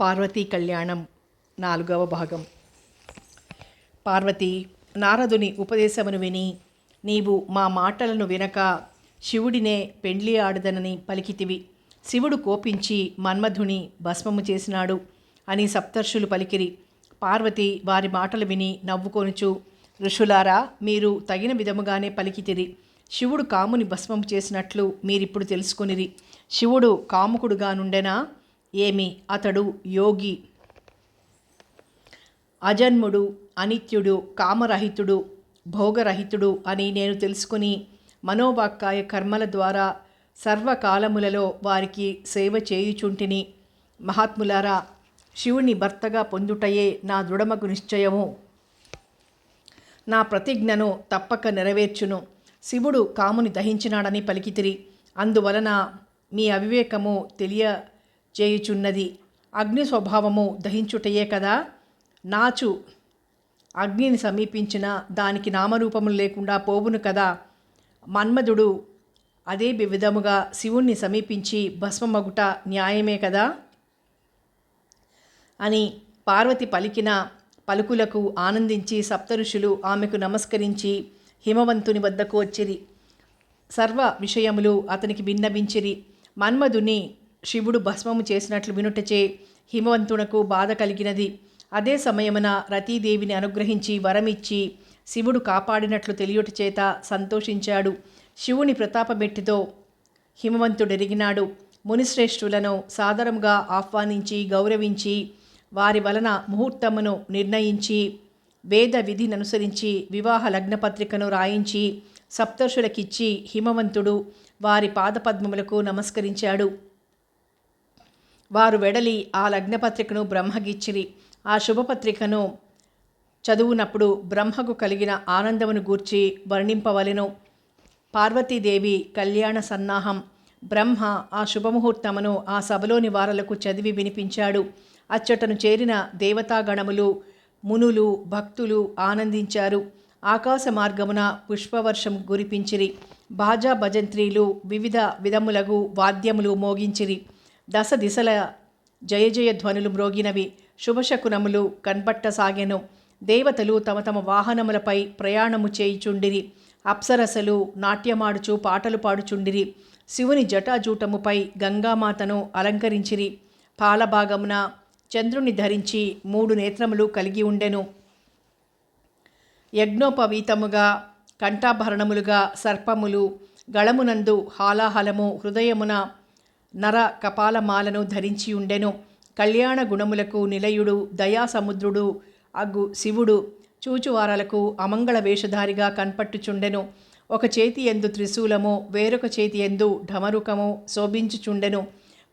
పార్వతీ కళ్యాణం నాలుగవ భాగం. పార్వతి నారదుని ఉపదేశమును విని నీవు మా మాటలను వినక శివుడినే పెండ్లి ఆడదనని పలికితివి. శివుడు కోపించి మన్మధుని భస్మము చేసినాడు అని సప్తర్షులు పలికిరి. పార్వతి వారి మాటలు విని నవ్వుకొనుచు ఋషులారా మీరు తగిన విధముగానే పలికితిరి. శివుడు కాముని భస్మము చేసినట్లు మీరిప్పుడు తెలుసుకొనిరి. శివుడు కాముకుడుగా నుండెనా ఏమి? అతడు యోగి. అజన్ముడు అనిత్యుడు కామరహితుడు భోగరహితుడు అని నేను తెలుసుకుని మనోవాక్కాయ కర్మల ద్వారా సర్వకాలములలో వారికి సేవ చేయుచుంటిని. మహాత్ములారా శివుని భర్తగా పొందుటయే నా దృఢమగు నిశ్చయము. నా ప్రతిజ్ఞను తప్పక నెరవేర్చును. శివుడు కాముని దహించినాడని పలికితిరి. అందువలన మీ అవివేకము తెలియ చేయుచున్నది. అగ్ని స్వభావము దహించుటయే కదా. నాచు అగ్నిని సమీపించిన దానికి నామరూపములు లేకుండా పోవును కదా. మన్మధుడు అదే విధముగా శివుణ్ణి సమీపించి భస్మమగుట న్యాయమే కదా. అని పార్వతి పలికిన పలుకులకు ఆనందించి సప్తఋషులు ఆమెకు నమస్కరించి హిమవంతుని వద్దకు వచ్చిరి. సర్వ విషయములు అతనికి విన్నవించిరి. మన్మధుని శివుడు భస్మము చేసినట్లు వినుటచే హిమవంతునకు బాధ కలిగినది. అదే సమయమున రతీదేవిని అనుగ్రహించి వరమిచ్చి శివుడు కాపాడినట్లు తెలియుట చేత సంతోషించాడు. శివుని ప్రతాపమెట్టితో హిమవంతుడెరిగినాడు. మునిశ్రేష్ఠులను సాదరంగా ఆహ్వానించి గౌరవించి వారి వలన ముహూర్తమును నిర్ణయించి వేద విధిని అనుసరించి వివాహ లగ్నపత్రికను రాయించి సప్తర్షులకిచ్చి హిమవంతుడు వారి పాదపద్మములకు నమస్కరించాడు. వారు వెడలి ఆ లగ్నపత్రికను బ్రహ్మగిచ్చిరి. ఆ శుభపత్రికను చదువునప్పుడు బ్రహ్మకు కలిగిన ఆనందమును గూర్చి వర్ణింపవలెను. పార్వతీదేవి కళ్యాణ సన్నాహం. బ్రహ్మ ఆ శుభముహూర్తమును ఆ సభలోని వారలకు చదివి వినిపించాడు. అచ్చటను చేరిన దేవతాగణములు మునులు భక్తులు ఆనందించారు. ఆకాశ మార్గమున పుష్పవర్షం గురిపించిరి బాజా భజంత్రీలు వివిధ విధములగు వాద్యములు మోగించిరి. దశ దిశల జయ జయ ధ్వనులు మ్రోగినవి శుభశకునములు కన్పట్టసాగెను దేవతలు తమ తమ వాహనములపై ప్రయాణము చేయుచుండిరి. అప్సరసలు నాట్యమాడుచు పాటలు పాడుచుండిరి. శివుని జటాజూటముపై గంగామాతను అలంకరించిరి. పాలభాగమున చంద్రుని ధరించి మూడు నేత్రములు కలిగి ఉండెను. యజ్ఞోపవీతముగా కంఠాభరణములుగా సర్పములు గళమునందు హాలాహలము హృదయమున నర కపాలమాలను ధరించి ఉండెను. కళ్యాణ గుణములకు నిలయుడు దయాసముద్రుడు అగ్గు శివుడు చూచువారలకు అమంగళ వేషధారిగా కన్పట్టుచుండెను. ఒక చేతి ఎందు త్రిశూలము వేరొక చేతి ఎందు ఢమరుకము శోభించుచుండెను.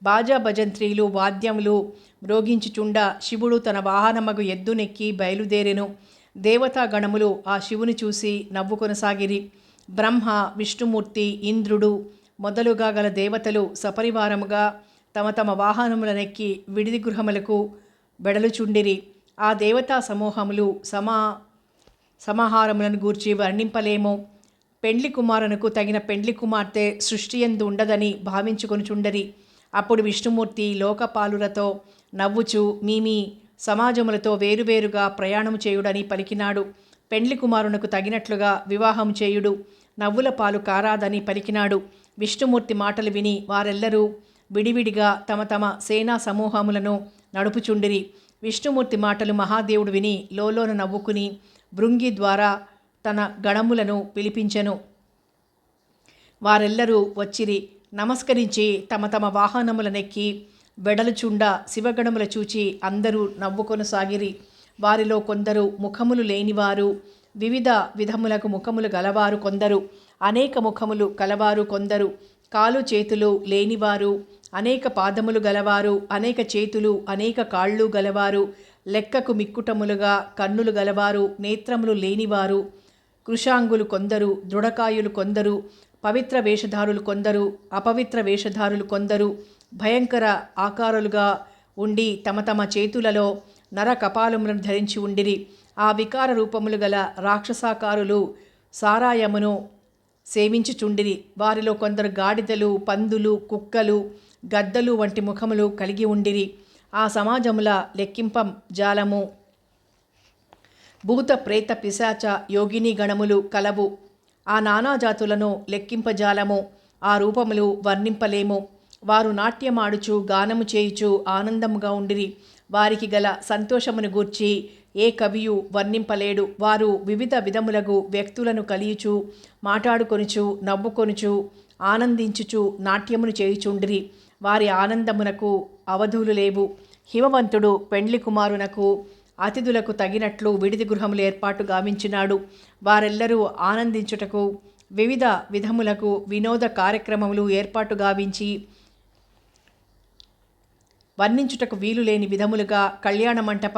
బాజా భజంత్రీలు వాద్యములు మ్రోగించుచుండ శివుడు తన వాహనమగు ఎద్దునెక్కి బయలుదేరెను. దేవతా గణములు ఆ శివుని చూసి నవ్వు కొనసాగిరి. బ్రహ్మ విష్ణుమూర్తి ఇంద్రుడు మొదలుగా గల దేవతలు సపరివారముగా తమ తమ వాహనములనెక్కి విడిది గృహములకు వెడలుచుండిరి ఆ దేవతా సమూహములు సమా సమాహారములను గూర్చి వర్ణింపలేము. పెండ్లి కుమారునకు తగిన పెండ్లి కుమార్తె సృష్టి ఎందు ఉండదని భావించుకొనుచుండరి అప్పుడు విష్ణుమూర్తి లోకపాలులతో నవ్వుచు మీమి సమాజములతో వేరువేరుగా ప్రయాణము చేయుడని పలికినాడు. పెండ్లి కుమారునకు తగినట్లుగా వివాహం చేయుడు. నవ్వుల పాలు కారాదని పలికినాడు. విష్ణుమూర్తి మాటలు విని వారెల్లరూ విడివిడిగా తమ తమ సేనా సమూహములను నడుపుచుండిరి. విష్ణుమూర్తి మాటలు మహాదేవుడు విని లోలోన నవ్వుకుని భృంగి ద్వారా తన గణములను పిలిపించెను. వారెల్లరూ వచ్చిరి. నమస్కరించి తమ తమ వాహనములనెక్కి వెడలుచుండ శివగణముల చూచి అందరూ నవ్వుకొనసాగిరి. వారిలో కొందరు ముఖములు లేనివారు వివిధ విధములకు ముఖములు గలవారు కొందరు. అనేక ముఖములు కలవారు కొందరు. కాలు చేతులు లేనివారు అనేక పాదములు గలవారు అనేక చేతులు అనేక కాళ్ళు గలవారు లెక్కకు మిక్కుటములుగా కన్నులు గలవారు నేత్రములు లేనివారు కృషాంగులు కొందరు దృఢకాయులు కొందరు పవిత్ర వేషధారులు కొందరు అపవిత్ర వేషధారులు కొందరు భయంకర ఆకారాలుగా ఉండి తమ తమ చేతులలో నర కపాలములను ధరించి ఉండిరి. ఆ వికార రూపములు గల రాక్షసాకారులు సారాయమును సేవించుచుండిరి. వారిలో కొందరు గాడిదలు పందులు కుక్కలు గద్దలు వంటి ముఖములు కలిగి ఉండిరి. ఆ సమాజముల లెక్కింపం జాలము. భూత ప్రేత పిశాచ యోగిని గణములు కలవు. ఆ నానాజాతులను లెక్కింపజాలము. ఆ రూపములు వర్ణింపలేము. వారు నాట్యమాడుచు గానము చేయుచు ఆనందముగా ఉండిరి. వారికి గల సంతోషమును గూర్చి ఏ కవియు వర్ణింపలేడు. వారు వివిధ విధములగు వ్యక్తులను కలియుచు మాట్లాడుకొనుచు నవ్వుకొనుచు ఆనందించుచు నాట్యమును చేయుచుండిరి. వారి ఆనందమునకు అవధులు లేవు. హిమవంతుడు పెండ్లి కుమారునకు అతిథులకు తగినట్లు విడిది గృహములు ఏర్పాటు గావించినాడు. వారెల్లరూ ఆనందించుటకు వివిధ విధములకు వినోద కార్యక్రమములు ఏర్పాటు గావించి వర్ణించుటకు వీలు లేని విధములుగా కళ్యాణ మంటప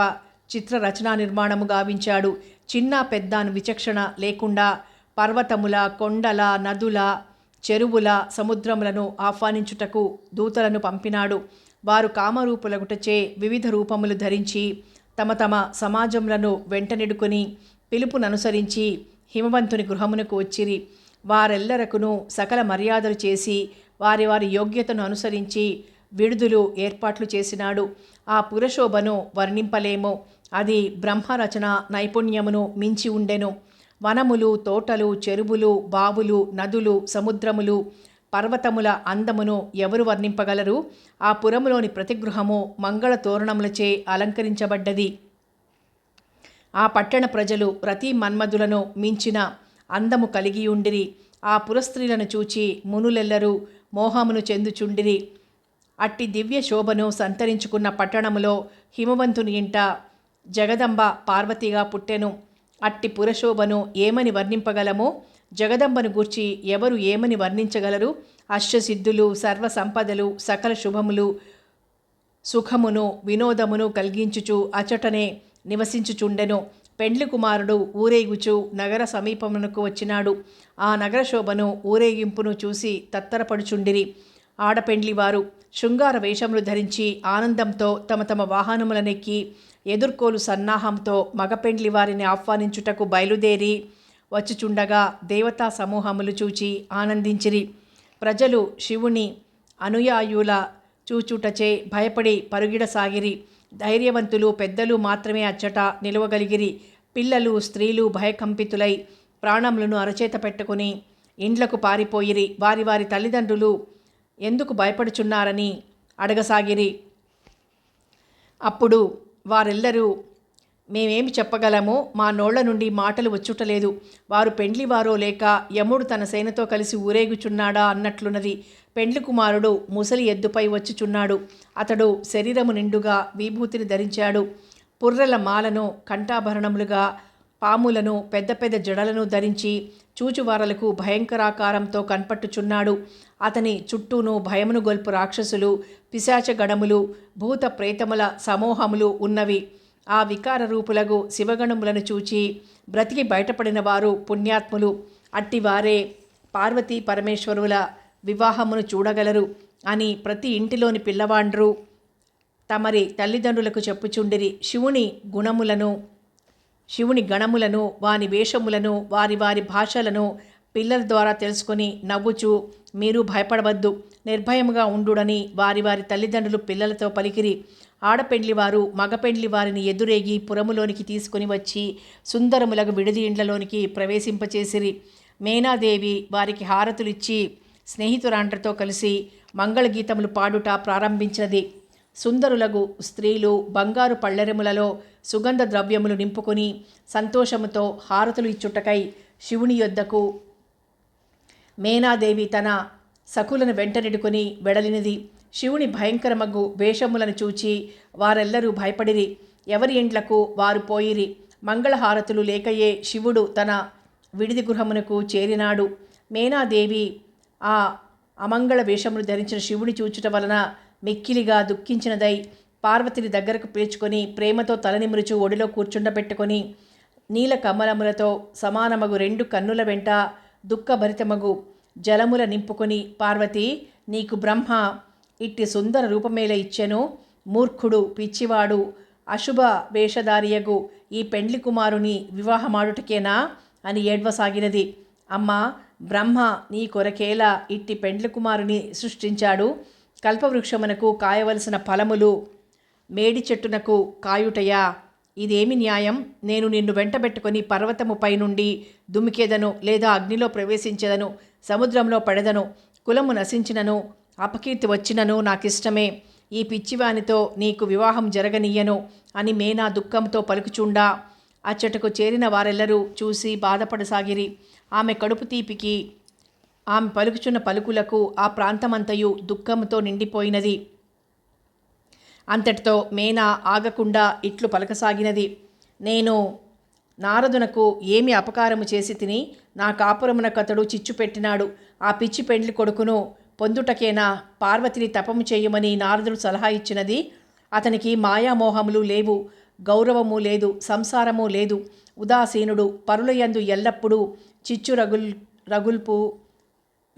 చిత్ర రచనా నిర్మాణము గావించాడు. చిన్న పెద్ద విచక్షణ లేకుండా పర్వతముల కొండల నదుల చెరువుల సముద్రములను ఆహ్వానించుటకు దూతలను పంపినాడు. వారు కామరూపులగుటచే వివిధ రూపములు ధరించి తమ తమ సమాజములను వెంటనిడుకుని పిలుపుననుసరించి హిమవంతుని గృహమునకు వచ్చిరి. వారెల్లరకును సకల మర్యాదలు చేసి వారి వారి యోగ్యతను అనుసరించి విడుదలు ఏర్పాట్లు చేసినాడు. ఆ పురశోభను వర్ణింపలేము. అది బ్రహ్మరచన నైపుణ్యమును మించి ఉండెను. వనములు తోటలు చెరువులు బావులు నదులు సముద్రములు పర్వతముల అందమును ఎవరు వర్ణింపగలరు? ఆ పురములోని ప్రతిగృహము మంగళ తోరణములచే అలంకరించబడ్డది. ఆ పట్టణ ప్రజలు ప్రతి మన్మధులను మించిన అందము కలిగి ఉండిరి. ఆ పురస్త్రీలను చూచి మునులెల్లరూ మోహమును చెందుచుండిరి. అట్టి దివ్య శోభను సంతరించుకున్న పట్టణములో హిమవంతుని ఇంట జగదంబ పార్వతిగా పుట్టెను. అట్టి పురశోభను ఏమని వర్ణింపగలమో జగదంబను గూర్చి ఎవరు ఏమని వర్ణించగలరు? అష్టసిద్ధులు సర్వ సంపదలు సకల శుభములు సుఖమును వినోదమును కలిగించుచు అచటనే నివసించుచుండెను. పెండ్లి కుమారుడు ఊరేగుచు నగర సమీపమునకు వచ్చినాడు. ఆ నగర శోభను ఊరేగింపును చూసి తత్తరపడుచుండిరి. ఆడపెండ్లివారు శృంగార వేషములు ధరించి ఆనందంతో తమ తమ వాహనములనెక్కి ఎదుర్కోలు సన్నాహంతో మగపెండ్లి వారిని ఆహ్వానించుటకు బయలుదేరి వచ్చుచుండగా దేవతా సమూహములు చూచి ఆనందించిరి. ప్రజలు శివుని అనుయాయుల చూచుటచే భయపడి పరుగిడసాగిరి ధైర్యవంతులు పెద్దలు మాత్రమే అచ్చట నిలవగలిగిరి. పిల్లలు స్త్రీలు భయకంపితులై ప్రాణములను అరచేత పెట్టుకుని ఇండ్లకు పారిపోయిరి. వారి వారి తల్లిదండ్రులు ఎందుకు భయపడుచున్నారని అడగసాగిరి. అప్పుడు వారెల్లరూ మేమేమి చెప్పగలమో మా నోళ్ళ నుండి మాటలు వచ్చుటలేదు. వారు పెండ్లివారో లేక యముడు తన సేనతో కలిసి ఊరేగుచున్నాడా అన్నట్లున్నది. పెండ్లి కుమారుడు ముసలి ఎద్దుపై వచ్చుచున్నాడు. అతడు శరీరము నిండుగా విభూతిని ధరించాడు. పుర్రెల మాలను కంఠాభరణములుగా పాములను పెద్ద పెద్ద జడలను ధరించి చూచువారలకు భయంకరాకారంతో కనపట్టుచున్నాడు. అతని చుట్టూను భయమును గొల్పు రాక్షసులు పిశాచగణములు భూత ప్రేతముల సమూహములు ఉన్నవి. ఆ వికార రూపులకు శివగణములను చూచి బ్రతికి బయటపడిన వారు పుణ్యాత్ములు. అట్టివారే పార్వతీ పరమేశ్వరుల వివాహమును చూడగలరు అని ప్రతి ఇంటిలోని పిల్లవాండ్రు తమరి తల్లిదండ్రులకు చెప్పుచుండిరి. శివుని గుణములను శివుని గణములను వారి వేషములను వారి వారి భాషలను పిల్లల ద్వారా తెలుసుకొని నవ్వుచు మీరు భయపడవద్దు నిర్భయముగా ఉండుడని వారి వారి తల్లిదండ్రులు పిల్లలతో పలికిరి. ఆడపెండ్లి వారు మగపెండ్లి వారిని ఎదురేగి పురములోనికి తీసుకుని వచ్చి సుందరములకు విడిది ఇండ్లలోనికి ప్రవేశింపచేసిరి. మేనాదేవి వారికి హారతులిచ్చి స్నేహితురాండ్రతో కలిసి మంగళగీతములు పాడుట ప్రారంభించినది. సుందరులగు స్త్రీలు బంగారు పళ్ళెరములలో సుగంధ ద్రవ్యములు నింపుకొని సంతోషముతో హారతులు ఇచ్చుటకై శివుని యొద్దకు మేనాదేవి తన సకులను వెంటనిడుకొని వెడలినది. శివుని భయంకరమగు వేషములను చూచి వారెల్లరూ భయపడిరి. ఎవరి ఇండ్లకు వారు పోయిరి. మంగళహారతులు లేకయే శివుడు తన విడిది గృహమునకు చేరినాడు. మేనాదేవి ఆ అమంగళ వేషమును ధరించిన శివుని చూచుట వలన మిక్కిలిగా దుఃఖించినదై పార్వతిని దగ్గరకు పిలుచుకొని ప్రేమతో తలనిమురుచు ఒడిలో కూర్చుండబెట్టుకొని నీల కమలములతో సమానమగు రెండు కన్నుల వెంట దుఃఖభరితమగు జలముల నింపుకొని పార్వతి నీకు బ్రహ్మ ఇట్టి సుందర రూపమేల ఇచ్చెను. మూర్ఖుడు పిచ్చివాడు అశుభ వేషధారియగు ఈ పెండ్లి కుమారుని వివాహమాడుటకేనా అని ఏడ్వసాగినది. అమ్మా బ్రహ్మ నీ కొరకేలా ఇట్టి పెండ్లి కుమారుని సృష్టించాడు. కల్పవృక్షమునకు కాయవలసిన ఫలములు మేడి చెట్టునకు కాయుటయా? ఇదేమి న్యాయం? నేను నిన్ను వెంటబెట్టుకొని పర్వతము పైనుండి దుమికేదను లేదా అగ్నిలో ప్రవేశించెదను సముద్రంలో పడదను కులము నశించినను అపకీర్తి వచ్చినను నాకిష్టమే. ఈ పిచ్చివానితో నీకు వివాహం జరగనీయను అని మేనా దుఃఖంతో పలుకుచుండా. అచ్చటకు చేరిన వారెల్లరూ చూసి బాధపడసాగిరి. ఆమె కడుపు తీపికి ఆమె పలుకుచున్న పలుకులకు ఆ ప్రాంతమంతయు దుఃఖంతో నిండిపోయినది. అంతటితో మేనా ఆగకుండా ఇట్లు పలకసాగినది. నేను నారదునకు ఏమి అపకారము చేసి తిని నా కాపురమునకతడు చిచ్చు పెట్టినాడు. ఆ పిచ్చి పెండ్లి కొడుకును పొందుటకేనా పార్వతిని తపము చేయమని నారదుడు సలహా ఇచ్చినది. అతనికి మాయామోహములు లేవు గౌరవము లేదు సంసారము లేదు. ఉదాసీనుడు పరులయందు ఎల్లప్పుడూ చిచ్చు రగుల్ రగుల్పు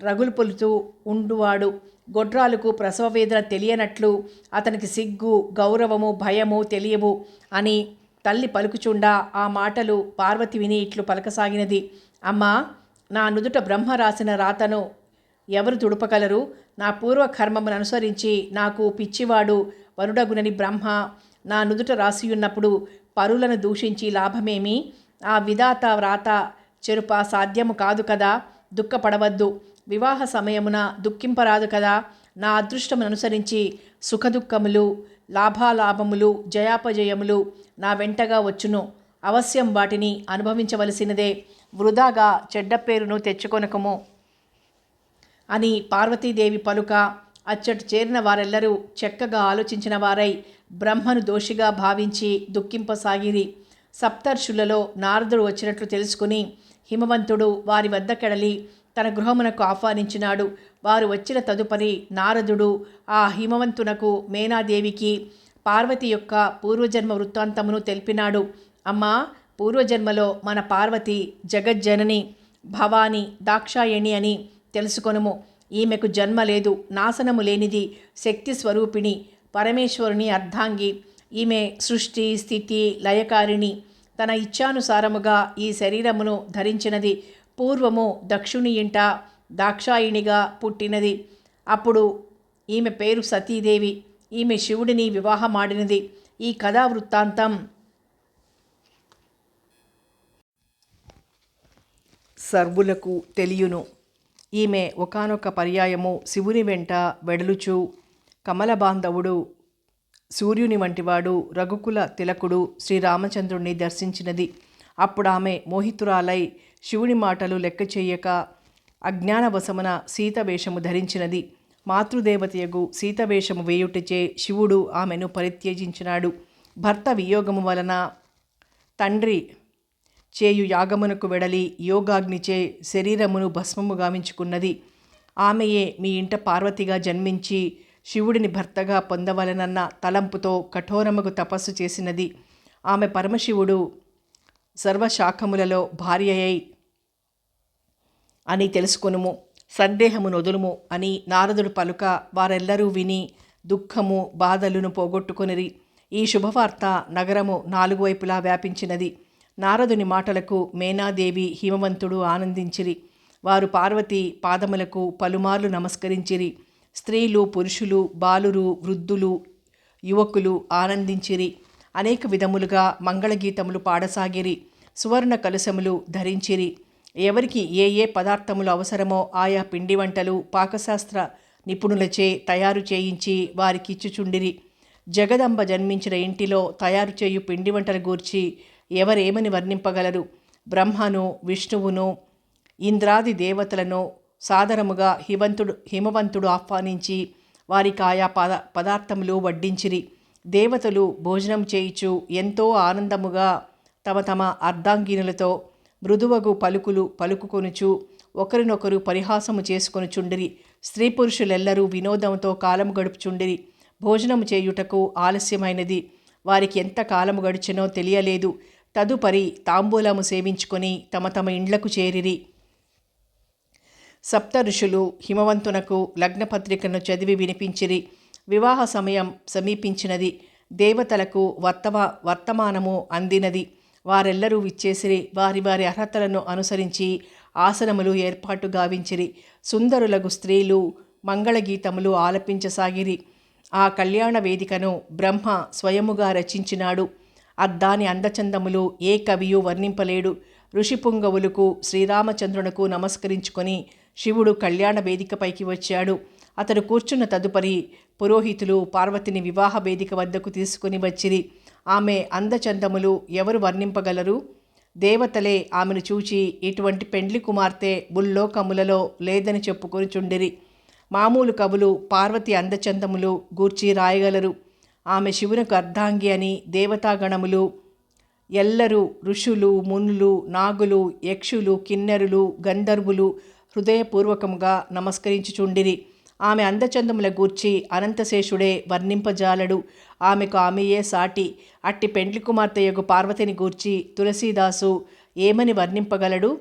రగుల్పులుతూ ఉండువాడు. గొడ్రాలకు ప్రసవ వేదన తెలియనట్లు అతనికి సిగ్గు గౌరవము భయము తెలియవు అని తల్లి పలుకుచుండా. ఆ మాటలు పార్వతి విని ఇట్లు పలకసాగినది. అమ్మా నా నుదుట బ్రహ్మ రాసిన రాతను ఎవరు తుడపగలరు? నా పూర్వకర్మమును అనుసరించి నాకు పిచ్చివాడు వరుడగునని బ్రహ్మ నా నుదుట రాసియున్నప్పుడు పరులను దూషించి లాభమేమి? ఆ విధాత వ్రాత చెరుప సాధ్యము కాదు కదా దుఃఖపడవద్దు. వివాహ సమయమున దుఃఖింపరాదు కదా. నా అదృష్టమును అనుసరించి సుఖదుఖములు లాభాలాభములు జయాపజయములు నా వెంటగా వచ్చును. అవశ్యం వాటిని అనుభవించవలసినదే. వృధాగా చెడ్డ పేరును తెచ్చుకొనకము అని పార్వతీదేవి పలుక అచ్చటి చేరిన వారెల్లరూ చక్కగా ఆలోచించిన వారై బ్రహ్మను దోషిగా భావించి దుఃఖింపసాగిరి. సప్తర్షులలో నారదుడు వచ్చినట్లు తెలుసుకుని హిమవంతుడు వారి వద్దకెడలి తన గృహమునకు ఆహ్వానించినాడు. వారు వచ్చిన తదుపరి నారదుడు ఆ హిమవంతునకు మేనాదేవికి పార్వతి యొక్క పూర్వజన్మ వృత్తాంతమును తెలిపినాడు. అమ్మా పూర్వజన్మలో మన పార్వతి జగజ్జనని భవాని దాక్షాయణి అని తెలుసుకొనుము. ఈమెకు జన్మ లేదు నాశనము లేనిది శక్తి స్వరూపిణి పరమేశ్వరుని అర్ధాంగి. ఈమె సృష్టి స్థితి లయకారిణి. తన ఇచ్ఛానుసారముగా ఈ శరీరమును ధరించినది పూర్వము దక్షుని ఇంట దాక్షాయిణిగా పుట్టినది. అప్పుడు ఈమె పేరు సతీదేవి. ఈమె శివుడిని వివాహమాడినది. ఈ కథా వృత్తాంతం సర్వులకు తెలియును. ఈమె ఒకానొక పర్యాయము శివుని వెంట వెడలుచు కమలబాంధవుడు సూర్యుని వంటివాడు రఘుకుల తిలకుడు శ్రీరామచంద్రుణ్ణి దర్శించినది. అప్పుడు ఆమె మోహితురాలై శివుని మాటలు లెక్క చెయ్యక అజ్ఞానవశమున సీతవేషము ధరించినది. మాతృదేవతయగు సీతవేషము వేయుటచే శివుడు ఆమెను పరిత్యజించినాడు. భర్త వియోగము వలన తండ్రి చేయు యాగమునకు వెడలి యోగాగ్నిచే శరీరమును భస్మము గావించుకున్నది. ఆమెయే మీ ఇంట పార్వతిగా జన్మించి శివుడిని భర్తగా పొందవలనన్న తలంపుతో కఠోరముకు తపస్సు చేసినది. ఆమె పరమశివుడు సర్వశాఖములలో భార్యయై అని తెలుసుకొనుము సందేహము నొదులుము అని నారదుడు పలుక వారెల్లరూ విని దుఃఖము బాధలను పోగొట్టుకొనిరి. ఈ శుభవార్త నగరము నాలుగు వైపులా వ్యాపించినది. నారదుని మాటలకు మేనాదేవి హిమవంతుడు ఆనందించిరి. వారు పార్వతి పాదములకు పలుమార్లు నమస్కరించిరి. స్త్రీలు పురుషులు బాలురు వృద్ధులు యువకులు ఆనందించిరి. అనేక విధములుగా మంగళగీతములు పాడసాగిరి. సువర్ణ కలశములు ధరించిరి. ఎవరికి ఏ ఏ పదార్థములు అవసరమో ఆయా పిండి వంటలు పాకశాస్త్ర నిపుణులచే తయారు చేయించి వారికి ఇచ్చుచుండిరి జగదంబ జన్మించిన ఇంటిలో తయారు చేయు పిండి వంటల గూర్చి ఎవరేమని వర్ణింపగలరు? బ్రహ్మను విష్ణువును ఇంద్రాది దేవతలను సాదరముగా హిమంతుడు హిమవంతుడు ఆహ్వానించి వారికి ఆయా పద పదార్థములు వడ్డించిరి. దేవతలు భోజనం చేయిచు ఎంతో ఆనందముగా తమ తమ అర్ధాంగినులతో మృదువగు పలుకులు పలుకుకొనుచు ఒకరినొకరు పరిహాసము చేసుకొనుచుండిరి స్త్రీ పురుషులెల్లరూ వినోదంతో కాలము గడుపుచుండిరి. భోజనము చేయుటకు ఆలస్యమైనది. వారికి ఎంత కాలము గడిచినో తెలియలేదు. తదుపరి తాంబూలము సేవించుకొని తమ తమ ఇండ్లకు చేరిరి. సప్త ఋషులు హిమవంతునకు లగ్నపత్రికను చదివి వినిపించిరి. వివాహ సమయం సమీపించినది. దేవతలకు వర్తవ వర్తమానము అందినది. వారెల్లరూ విచ్చేసిరి వారి వారి అర్హతలను అనుసరించి ఆసనములు ఏర్పాటు గావించిరి. సుందరులగు స్త్రీలు మంగళగీతములు ఆలపించసాగిరి. ఆ కళ్యాణ వేదికను బ్రహ్మ స్వయముగా రచించినాడు. అద్దాని అందచందములు ఏ కవియు వర్ణింపలేడు. ఋషిపుంగవులకు శ్రీరామచంద్రునకు నమస్కరించుకొని శివుడు కళ్యాణ వేదికపైకి వచ్చాడు. అతడు కూర్చున్న తదుపరి పురోహితులు పార్వతిని వివాహ వేదిక వద్దకు తీసుకుని వచ్చిరి. ఆమె అందచందములు ఎవరు వర్ణింపగలరు? దేవతలే ఆమెను చూచి ఇటువంటి పెండ్లి కుమార్తె బుల్లోకములలో లేదని చెప్పుకొని చుండిరి మామూలు కవులు పార్వతి అందచందములు గూర్చి రాయగలరు. ఆమె శివునకు అర్ధాంగి అని దేవతాగణములు ఎల్లరు ఋషులు మునులు నాగులు యక్షులు కిన్నెరులు గంధర్వులు హృదయపూర్వకముగా నమస్కరించుచుండిరి. ఆమె అందచందముల గూర్చి అనంతశేషుడే వర్ణింపజాలడు. ఆమెకు ఆమెయే సాటి. అట్టి పెండ్లి కుమార్తె యొక్క పార్వతిని గూర్చి తులసీదాసు ఏమని వర్ణింపగలడు?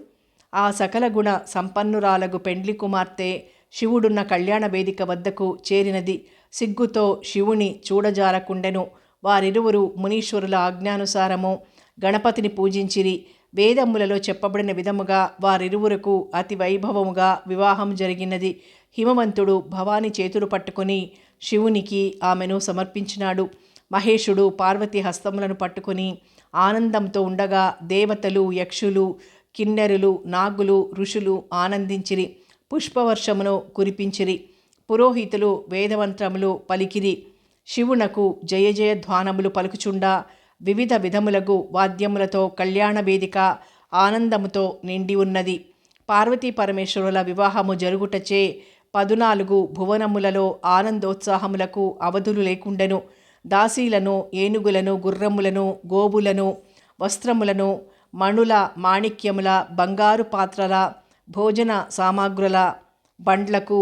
ఆ సకల గుణ సంపన్నురాలగు పెండ్లి కుమార్తె శివుడున్న కళ్యాణ వేదిక వద్దకు చేరినది. సిగ్గుతో శివుని చూడజారకుండెను. వారిరువురు మునీశ్వరుల ఆజ్ఞానుసారము గణపతిని పూజించిరి. వేదములలో చెప్పబడిన విధముగా వారిరువురకు అతి వైభవముగా వివాహం జరిగినది. హిమవంతుడు భవాని చేతులు పట్టుకొని శివునికి ఆమెను సమర్పించినాడు. మహేషుడు పార్వతి హస్తములను పట్టుకొని ఆనందంతో ఉండగా దేవతలు యక్షులు కిన్నెరులు నాగులు ఋషులు ఆనందించిరి. పుష్పవర్షమును కురిపించిరి. పురోహితులు వేదమంత్రములు పలికిరి. శివునకు జయ జయ ధ్వానములు పలుకుచుండా వివిధ విధములగు వాద్యములతో కళ్యాణ వేదిక ఆనందముతో నిండి ఉన్నది. పార్వతీ పరమేశ్వరుల వివాహము జరుగుటచే పదునాలుగు భువనములలో ఆనందోత్సాహములకు అవధులు లేకుండెను. దాసీలను ఏనుగులను గుర్రములను గోవులను వస్త్రములను మణుల మాణిక్యముల బంగారు పాత్రల భోజన సామాగ్రుల బండ్లకు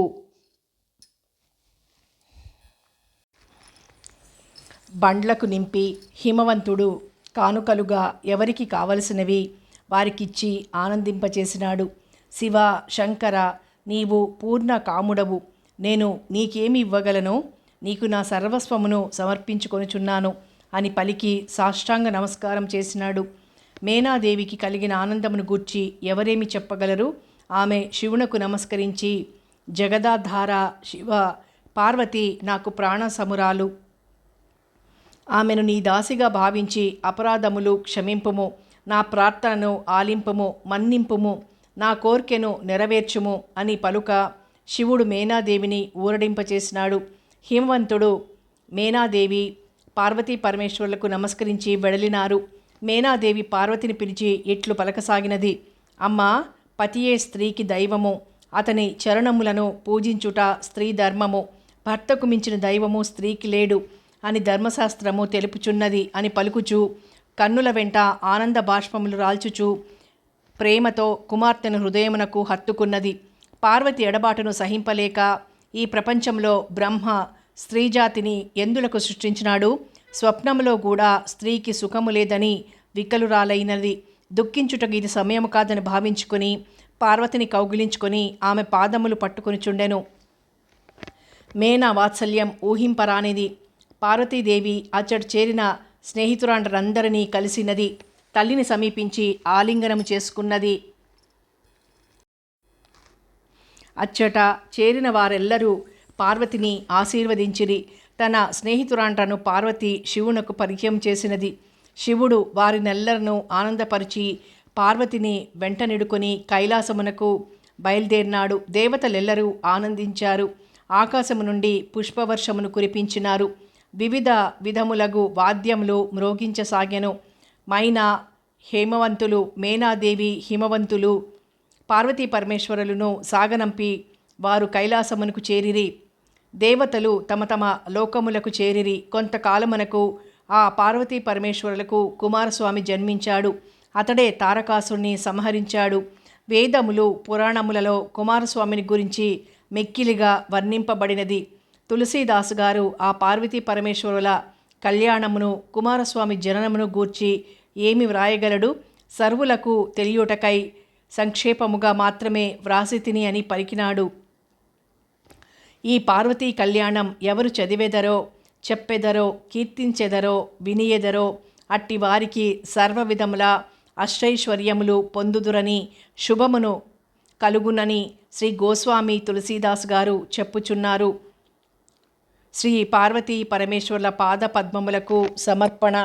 బండ్లకు నింపి హిమవంతుడు కానుకలుగా ఎవరికి కావలసినవి వారికిచ్చి ఆనందింపచేసినాడు. శివ శంకర నీవు పూర్ణ కాముడవు. నేను నీకేమి ఇవ్వగలను? నీకు నా సర్వస్వమును సమర్పించుకొనుచున్నాను అని పలికి సాష్టాంగ నమస్కారం చేసినాడు. మేనాదేవికి కలిగిన ఆనందమును గూర్చి ఎవరేమి చెప్పగలరు? ఆమె శివునకు నమస్కరించి జగదాధార శివ పార్వతి నాకు ప్రాణ సమురాలు ఆమెను నీ దాసిగా భావించి అపరాధములు క్షమింపుము నా ప్రార్థనను ఆలింపుము మన్నింపుము నా కోర్కెను నెరవేర్చుము అని పలుక శివుడు మేనాదేవిని ఊరడింపచేసినాడు. హిమవంతుడు మేనాదేవి పార్వతీ పరమేశ్వరులకు నమస్కరించి వెడలినారు. మేనాదేవి పార్వతిని పిలిచి ఇట్లు పలకసాగినది? అమ్మా పతియే స్త్రీకి దైవము. అతని చరణములను పూజించుట స్త్రీ ధర్మము భర్తకు మించిన దైవము స్త్రీకి లేడు. అని ధర్మశాస్త్రము తెలుపుచున్నది అని పలుకుచు కన్నుల వెంట ఆనంద బాష్పములు రాల్చుచు ప్రేమతో కుమార్తెను హృదయమునకు హత్తుకున్నది. పార్వతి ఎడబాటును సహింపలేక ఈ ప్రపంచంలో బ్రహ్మ స్త్రీజాతిని ఎందులకు సృష్టించినాడు? స్వప్నంలో కూడా స్త్రీకి సుఖము లేదని వికలురాలైనది. దుఃఖించుటకు ఇది సమయము కాదని భావించుకొని పార్వతిని కౌగిలించుకొని ఆమె పాదములు పట్టుకుని చుండెను మేనా వాత్సల్యం ఊహింపరానిది. పార్వతీదేవి అచ్చట చేరిన స్నేహితురాండ్రందరినీ కలిసినది తల్లిని సమీపించి ఆలింగనము చేసుకున్నది. అచ్చట చేరిన వారెల్లరూ పార్వతిని ఆశీర్వదించిరి. తన స్నేహితురాండ్రను పార్వతి శివునకు పరిచయం చేసినది. శివుడు వారినెల్లరను ఆనందపరిచి పార్వతిని వెంటనిడుకొని కైలాసమునకు బయలుదేరినాడు. దేవతలెల్లరూ ఆనందించారు. ఆకాశము నుండి పుష్పవర్షమును కురిపించినారు. వివిధ విధములగు వాద్యములు మ్రోగించసాగెను. మైనా హేమవంతులు మేనాదేవి హిమవంతులు పార్వతీ పరమేశ్వరులను సాగనంపి వారు కైలాసమునకు చేరిరి. దేవతలు తమ తమ లోకములకు చేరిరి. కొంతకాలమునకు ఆ పార్వతీ పరమేశ్వరులకు కుమారస్వామి జన్మించాడు. అతడే తారకాసుని సంహరించాడు. వేదములు పురాణములలో కుమారస్వామిని గురించి మెక్కిలిగా వర్ణింపబడినది. తులసీదాసు గారు ఆ పార్వతీ పరమేశ్వరుల కళ్యాణమును కుమారస్వామి జననమును గూర్చి ఏమి వ్రాయగలడు? సర్వులకు తెలియుటకై సంక్షేపముగా మాత్రమే వ్రాసితిని అని పలికినాడు. ఈ పార్వతీ కళ్యాణం ఎవరు చదివెదరో చెప్పెదరో కీర్తించెదరో వినియెదరో అట్టి వారికి సర్వ విధముల అష్టైశ్వర్యములు పొందుదురని శుభమును కలుగునని శ్రీ గోస్వామి తులసీదాస్ గారు చెప్పుచున్నారు. శ్రీ పార్వతీ పరమేశ్వర్ల పాద పద్మములకు సమర్పణ.